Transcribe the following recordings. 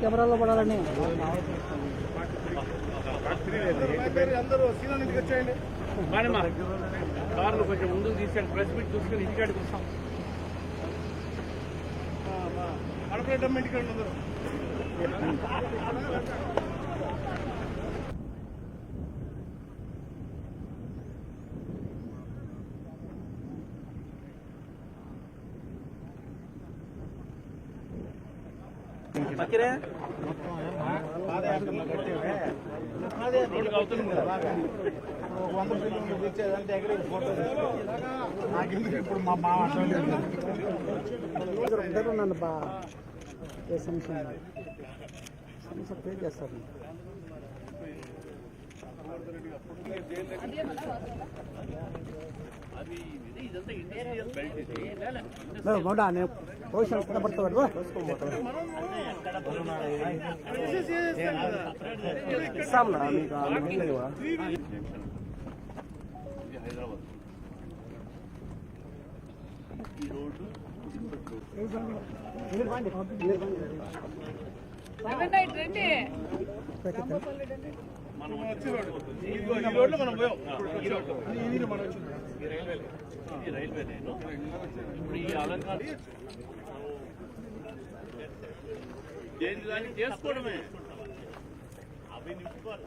కెమెరాలో పడాలని మేడమా కార్లు కొంచెం ముందుకు తీసుకెళ్ళి ప్రెస్ మీట్ చూసుకొని ఇంటికాడికి వస్తాం. రోడ్డుకి అవుతుంది వంద కిలోమీటర్లు తెచ్చేదంటే ఎక్కడికి ఫోటో నాకెందుకు ఇప్పుడు మా మామ నన్ను సమస్య? సమస్య పే చేస్తారు ఇదంతా నేను పోషన్ ఇస్తాంలా మీకు హైదరాబాద్ ఈ రోడ్డు మనం రోడ్డు ఈ రోడ్లో మనం పోయాం ఈ ఈ రైల్వే రైల్వే నేను ఇప్పుడు ఈ అలంకార దేని దాన్ని చేసుకోవడమే? అవి నింపుకోవాలి.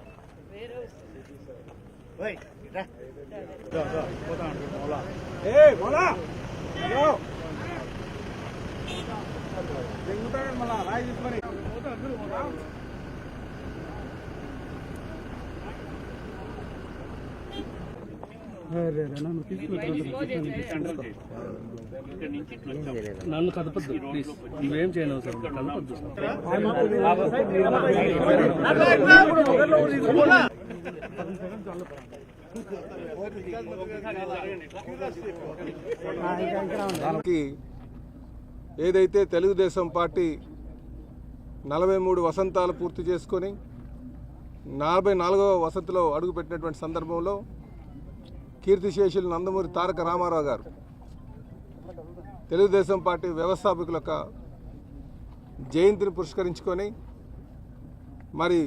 మళ్ళా? రాయి తీసుకొని. నన్ను కదపద్దు ప్లీజ్ నువ్వేం చేయను సార్ కదపద్దు ఏదైతే తెలుగుదేశం పార్టీ నలభై మూడు వసంతాలు పూర్తి చేసుకొని నలభై నాలుగవ వసంతలో అడుగుపెట్టినటువంటి సందర్భంలో కీర్తిశేషులు నందమూరి తారక రామారావు గారు. తెలుగుదేశం పార్టీ వ్యవస్థాపకుల యొక్క జయంతిని పురస్కరించుకొని మరి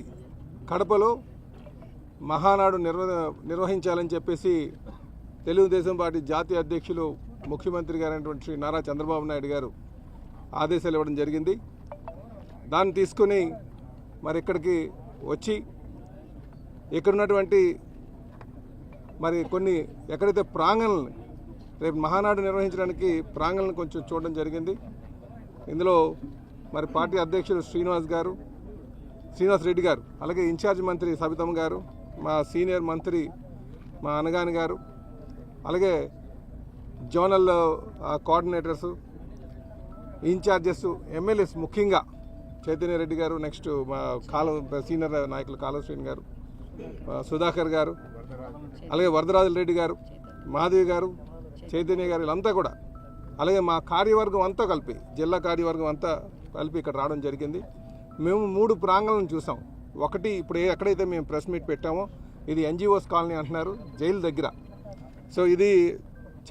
కడపలో మహానాడు నిర్వ నిర్వహించాలని చెప్పేసి తెలుగుదేశం పార్టీ జాతీయ అధ్యక్షులు ముఖ్యమంత్రి గారైనటువంటి శ్రీ నారా చంద్రబాబు నాయుడు గారు ఆదేశాలు ఇవ్వడం జరిగింది. దాన్ని తీసుకుని మరి ఇక్కడికి వచ్చి ఇక్కడ ఉన్నటువంటి మరి కొన్ని ఎక్కడైతే ప్రాంగణల్ని రేపు మహానాడు నిర్వహించడానికి ప్రాంగణలను కొంచెం చూడడం జరిగింది. ఇందులో మరి పార్టీ అధ్యక్షులు శ్రీనివాస్ గారు శ్రీనివాస్ రెడ్డి గారు అలాగే ఇన్ఛార్జ్ మంత్రి సబితమ్మ గారు మా సీనియర్ మంత్రి మా అనగాని గారు అలాగే జోనల్ కోఆర్డినేటర్స్ ఇన్ఛార్జెస్ ఎమ్మెల్యేస్ ముఖ్యంగా చైతన్య రెడ్డి గారు నెక్స్ట్ మా కాలువ సీనియర్ నాయకులు కాలువ శ్రీని గారు సుధాకర్ గారు అలాగే వరదరాజుల రెడ్డి గారు మాధవి గారు చైతన్య గారు వీళ్ళంతా కూడా అలాగే మా కార్యవర్గం అంతా కలిపి జిల్లా కార్యవర్గం అంతా కలిపి ఇక్కడ రావడం జరిగింది. మేము మూడు ప్రాంగణలను చూసాం. ఒకటి ఇప్పుడు ఏ- ఎక్కడైతే మేము ప్రెస్ మీట్ పెట్టామో ఇది ఎన్జిఓస్ కాలనీ అంటున్నారు జైలు దగ్గర. సో ఇది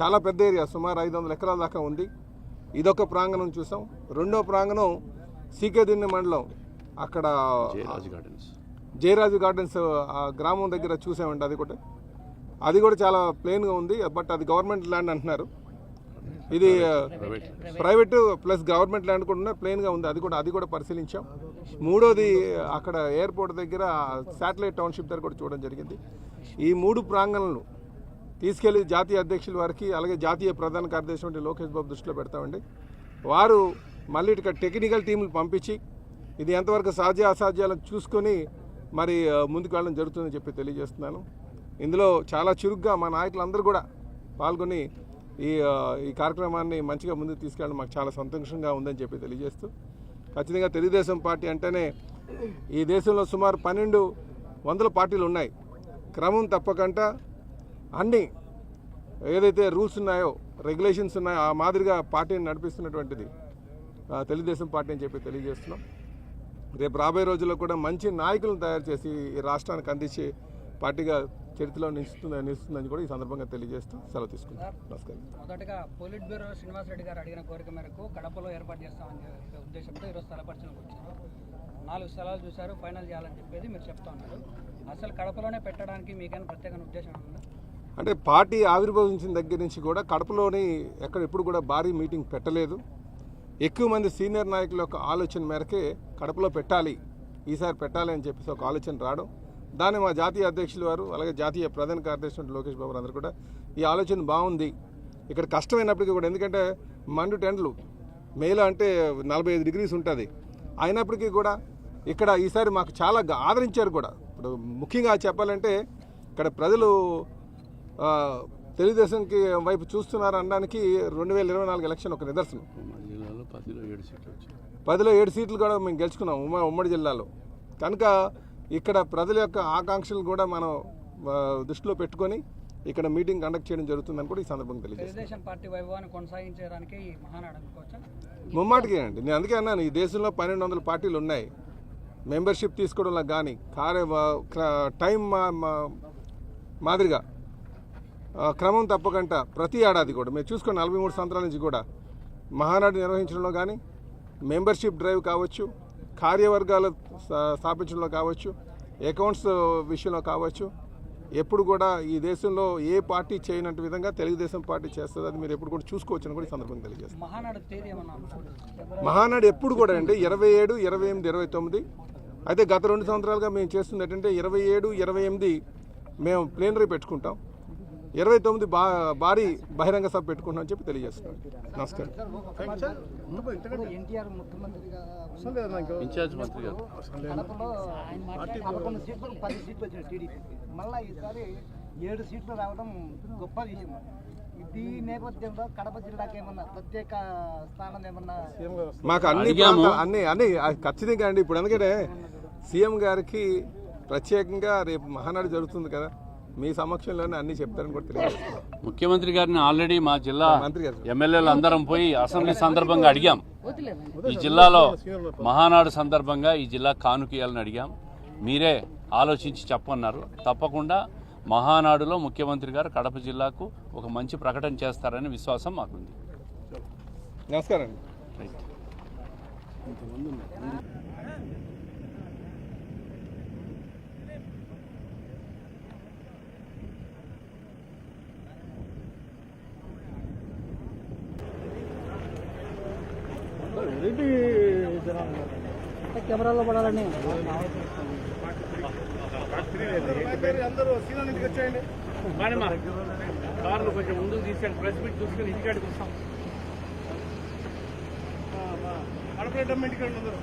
చాలా పెద్ద ఏరియా సుమారు ఐదు వందల ఎకరాల దాకా ఉంది. ఇదొక ప్రాంగణం చూసాం. రెండో ప్రాంగణం సీకేదిన్ని మండలం అక్కడ జయరాజు గార్డెన్స్ ఆ గ్రామం దగ్గర చూసామండి అది కూడా. అది కూడా చాలా ప్లెయిన్గా ఉంది బట్ అది గవర్నమెంట్ ల్యాండ్ అంటున్నారు. ఇది ప్రైవేట్ ప్లస్ గవర్నమెంట్ ల్యాండ్ కూడా ప్లెయిన్గా ఉంది అది కూడా అది కూడా పరిశీలించాం. మూడోది అక్కడ ఎయిర్పోర్ట్ దగ్గర శాటిలైట్ టౌన్షిప్ దగ్గర కూడా చూడడం జరిగింది. ఈ మూడు ప్రాంగణాలను తీసుకెళ్ళి జాతీయ అధ్యక్షుల వారికి అలాగే జాతీయ ప్రధాన కార్యదర్శి వంటి లోకేష్ బాబు దృష్టిలో పెడతామండి. వారు మళ్ళీ ఇక్కడ టెక్నికల్ టీములు పంపించి ఇది ఎంతవరకు సాధ్య అసాధ్యాలను చూసుకొని మరి ముందుకు వెళ్ళడం జరుగుతుందని చెప్పి తెలియజేస్తున్నాను. ఇందులో చాలా చురుగ్గా మా నాయకులందరూ కూడా పాల్గొని ఈ ఈ కార్యక్రమాన్ని మంచిగా ముందుకు తీసుకెళ్ళడం మాకు చాలా సంతోషంగా ఉందని చెప్పి తెలియజేస్తూ ఖచ్చితంగా తెలుగుదేశం పార్టీ అంటేనే ఈ దేశంలో సుమారు పన్నెండు వందల పార్టీలు ఉన్నాయి. క్రమం తప్పకుండా అన్ని ఏదైతే రూల్స్ ఉన్నాయో రెగ్యులేషన్స్ ఉన్నాయో ఆ మాదిరిగా పార్టీని నడిపిస్తున్నటువంటిది తెలుగుదేశం పార్టీ అని చెప్పి తెలియజేస్తున్నాం. రేపు రాబోయే రోజుల్లో కూడా మంచి నాయకులను తయారు చేసి ఈ రాష్ట్రానికి అందించే పార్టీగా చరిత్రలో నిలుస్తుంది నిలుస్తుందని కూడా ఈ సందర్భంగా తెలియజేస్తూ సెలవు తీసుకుంటాం నమస్కారం. మొదటగా పోలిట్ బ్యూరో శ్రీనివాస్ రెడ్డి గారు అడిగిన కోరిక మేరకు కడపలో ఏర్పాటు చేస్తామని ఉద్దేశంతో ఈరోజు స్థలపరిచనకు వచ్చారు. నాలుగు స్థలాలు చూశారు ఫైనల్ చేయాలని చెప్పేది మీరు చెప్తా ఉన్నారు. అసలు కడపలోనే పెట్టడానికి మీకైనా ప్రత్యేక ఉద్దేశం ఉందా? అంటే పార్టీ ఆవిర్భవించిన దగ్గర నుంచి కూడా కడపలోని ఎక్కడ ఎప్పుడు కూడా భారీ మీటింగ్ పెట్టలేదు. ఎక్కువ మంది సీనియర్ నాయకుల యొక్క ఆలోచన మేరకే కడపలో పెట్టాలి ఈసారి పెట్టాలి అని చెప్పేసి ఒక ఆలోచన రావడం. దాన్ని మా జాతీయ అధ్యక్షులు వారు అలాగే జాతీయ ప్రధాన కార్యదర్శి లోకేష్ బాబు అందరూ కూడా ఈ ఆలోచన బాగుంది. ఇక్కడ కష్టమైనప్పటికీ కూడా ఎందుకంటే మండు టెండ్లు మేలో అంటే నలభై ఐదు డిగ్రీస్ ఉంటుంది. అయినప్పటికీ కూడా ఇక్కడ ఈసారి మాకు చాలా ఆదరించారు కూడా. ఇప్పుడు ముఖ్యంగా చెప్పాలంటే ఇక్కడ ప్రజలు తెలుగుదేశంకి వైపు చూస్తున్నారు అనడానికి రెండు వేల ఇరవై నాలుగు ఎలక్షన్ ఒక నిదర్శనం. పదిలో ఏడు సీట్లు వచ్చాయి. పదిలో ఏడు సీట్లు కూడా మేము గెలుచుకున్నాం ఉమ్మ ఉమ్మడి జిల్లాలో. కనుక ఇక్కడ ప్రజల యొక్క ఆకాంక్షలు కూడా మనం దృష్టిలో పెట్టుకొని ఇక్కడ మీటింగ్ కండక్ట్ చేయడం జరుగుతుందని కూడా ఈ సందర్భంగా తెలియజేస్తాను ముమ్మాటికి అండి. నేను అందుకే అన్నాను ఈ దేశంలో పన్నెండు వందల పార్టీలు ఉన్నాయి. మెంబర్షిప్ తీసుకోవడంలో కానీ కార్య టైం మా- మా- మాదిరిగా క్రమం తప్పకుండా ప్రతి ఏడాది కూడా మీరు చూసుకుని నలభై మూడు సంవత్సరాల నుంచి కూడా మహానాడు నిర్వహించడంలో కానీ మెంబర్షిప్ డ్రైవ్ కావచ్చు కార్యవర్గాలు స్థా- స్థాపించడంలో కావచ్చు అకౌంట్స్ విషయంలో కావచ్చు ఎప్పుడు కూడా ఈ దేశంలో ఏ పార్టీ చేయనట్టు విధంగా తెలుగుదేశం పార్టీ చేస్తుంది అది మీరు ఎప్పుడు కూడా చూసుకోవచ్చని కూడా ఈ సందర్భంగా తెలియజేస్తాను. అనుకుంటున్నారా? మహానాడు ఎప్పుడు కూడా అండి ఇరవై ఏడు ఇరవై ఎనిమిది ఇరవై తొమ్మిది. అయితే గత రెండు సంవత్సరాలుగా మేము చేస్తుంది ఏంటంటే ఇరవై ఏడు ఇరవై ఎనిమిది మేము ప్లేనరీ పెట్టుకుంటాం. ఇరవై తొమ్మిది బా భారీ బహిరంగ సభ పెట్టుకుంటాం అని చెప్పి తెలియజేస్తున్నాం నమస్కారం. ఇన్ఛార్జ్ మంత్రి గారు. మళ్ళా ఈసారి ఏడు సీట్లు రావడం గొప్ప విషయం ఈ నేపథ్యంలో కడప జిల్లాకి ఏమన్నా ప్రత్యేక స్థానం ఏమన్నా మాకు అన్ని అన్ని అన్ని ఖచ్చితంగా అండి. ఇప్పుడు ఎందుకంటే సీఎం గారికి ప్రత్యేకంగా రేపు మహానాడు జరుగుతుంది కదా. మీ సమక్షంలోనే అన్ని చెప్తారని కూడా తెలియజేస్తున్నాం ముఖ్యమంత్రి గారిని ఆల్రెడీ మా జిల్లా ఎమ్మెల్యేలు అందరం పోయి అసెంబ్లీ సందర్భంగా అడిగాం. ఈ జిల్లాలో మహానాడు సందర్భంగా ఈ జిల్లా కానుకీయాలని అడిగాం. మీరే ఆలోచించి చెప్పన్నారు. తప్పకుండా మహానాడులో ముఖ్యమంత్రి గారు కడప జిల్లాకు ఒక మంచి ప్రకటన చేస్తారని విశ్వాసం మాకుంది. నమస్కారం కెమెరాలో పడాలని. అందరూ కార్లు కొంచెం ముందుకు తీసుకెళ్ళి ప్రెస్ మీట్ చూసుకొని ఇంటికాడికి వస్తాం. కడప ఇంటికి అందరూ.